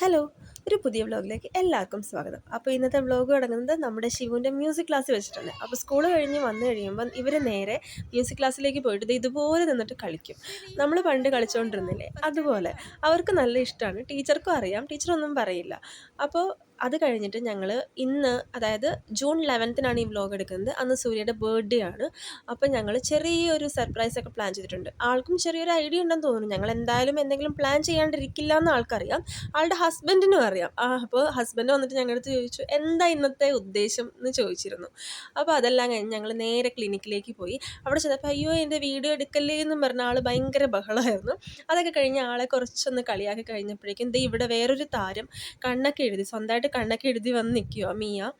Hello ഒരു പുതിയ വ്ളോഗിലേക്ക് എല്ലാവർക്കും സ്വാഗതം. അപ്പോൾ ഇന്നത്തെ വ്ളോഗ് തുടങ്ങുന്നത് നമ്മുടെ ശിവുവിന്റെ മ്യൂസിക് ക്ലാസ് വെച്ചിട്ടാണ്. അപ്പോൾ സ്കൂൾ കഴിഞ്ഞ് വന്നു കഴിയുമ്പോൾ ഇവർ നേരെ മ്യൂസിക് ക്ലാസ്സിലേക്ക് പോയിട്ട് ഇതുപോലെ നിന്നിട്ട് കളിക്കും. നമ്മൾ പണ്ട് കളിച്ചുകൊണ്ടിരുന്നില്ലേ അതുപോലെ. അവർക്ക് നല്ല ഇഷ്ടമാണ് ടീച്ചർക്കും അറിയാം. ടീച്ചറൊന്നും പറയില്ല. അപ്പോൾ അത് കഴിഞ്ഞിട്ട് ഞങ്ങൾ ഇന്ന് അതായത് ജൂൺ ലെവൻത്തിനാണ് ഈ വ്ലോഗ് എടുക്കുന്നത്. അന്ന് സൂര്യയുടെ ബർത്ത്ഡേ ആണ്. അപ്പോൾ ഞങ്ങൾ ചെറിയൊരു സർപ്രൈസ് ഒക്കെ പ്ലാൻ ചെയ്തിട്ടുണ്ട്. ആൾക്കും ചെറിയൊരു ഐഡിയ ഉണ്ടെന്ന് തോന്നുന്നു. ഞങ്ങൾ എന്തായാലും എന്തെങ്കിലും പ്ലാൻ ചെയ്യാണ്ടിരിക്കില്ല എന്ന് ആൾക്കറിയാം. ആളുടെ ഹസ്ബൻഡിനും അറിയാം. അപ്പോൾ ഹസ്ബൻഡ് വന്നിട്ട് ഞങ്ങളുടെ അടുത്ത് ചോദിച്ചു എന്താ ഇന്നത്തെ ഉദ്ദേശം? എന്ന് ചോദിച്ചിരുന്നു. അപ്പോൾ അതെല്ലാം കഴിഞ്ഞ് ഞങ്ങൾ നേരെ ക്ലിനിക്കിലേക്ക് പോയി. അവിടെ ചെന്നപ്പോൾ അയ്യോ എന്റെ വീഡിയോ എടുക്കല്ലേ? എന്ന് പറഞ്ഞ ആൾ ഭയങ്കര ബഹളമായിരുന്നു. അതൊക്കെ കഴിഞ്ഞ് ആളെ കുറച്ചൊന്ന് കളിയാക്കി കഴിഞ്ഞപ്പോഴേക്കും ദേ ഇവിടെ വേറൊരു താരം കണ്ണൊക്കെ എഴുതി സ്വന്തമായിട്ട് കണ്ണൊക്കെ എഴുതി വന്ന് നിൽക്കുക മിയ.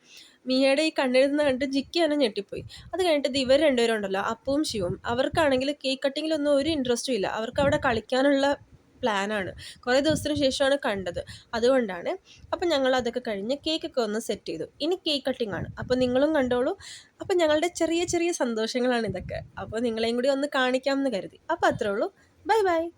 മിയയുടെ ഈ കണ്ണെഴുതുന്ന കണ്ടിട്ട് ജിക്കി തന്നെ ഞെട്ടിപ്പോയി. അത് കഴിഞ്ഞിട്ട് ഇവർ രണ്ടുപേരും ഉണ്ടല്ലോ അപ്പവും ശിവും. അവർക്കാണെങ്കിൽ കേക്ക് കട്ടിങ്ങിലൊന്നും ഒരു ഇൻട്രസ്റ്റും ഇല്ല. അവർക്ക് അവിടെ കളിക്കാനുള്ള പ്ലാനാണ് കുറേ ദിവസത്തിന് ശേഷമാണ് കണ്ടത്. അതുകൊണ്ടാണ് അപ്പം ഞങ്ങൾ അതൊക്കെ കഴിഞ്ഞ് കേക്കൊക്കെ ഒന്ന് സെറ്റ് ചെയ്തു. ഇനി കേക്ക് കട്ടിംഗ് ആണ്. അപ്പോൾ നിങ്ങളും കണ്ടോളൂ. അപ്പം ഞങ്ങളുടെ ചെറിയ ചെറിയ സന്തോഷങ്ങളാണ് ഇതൊക്കെ. അപ്പോൾ നിങ്ങളെയും കൂടി ഒന്ന് കാണിക്കാമെന്ന് കരുതി. അപ്പോൾ അത്രേ ഉള്ളൂ. Bye bye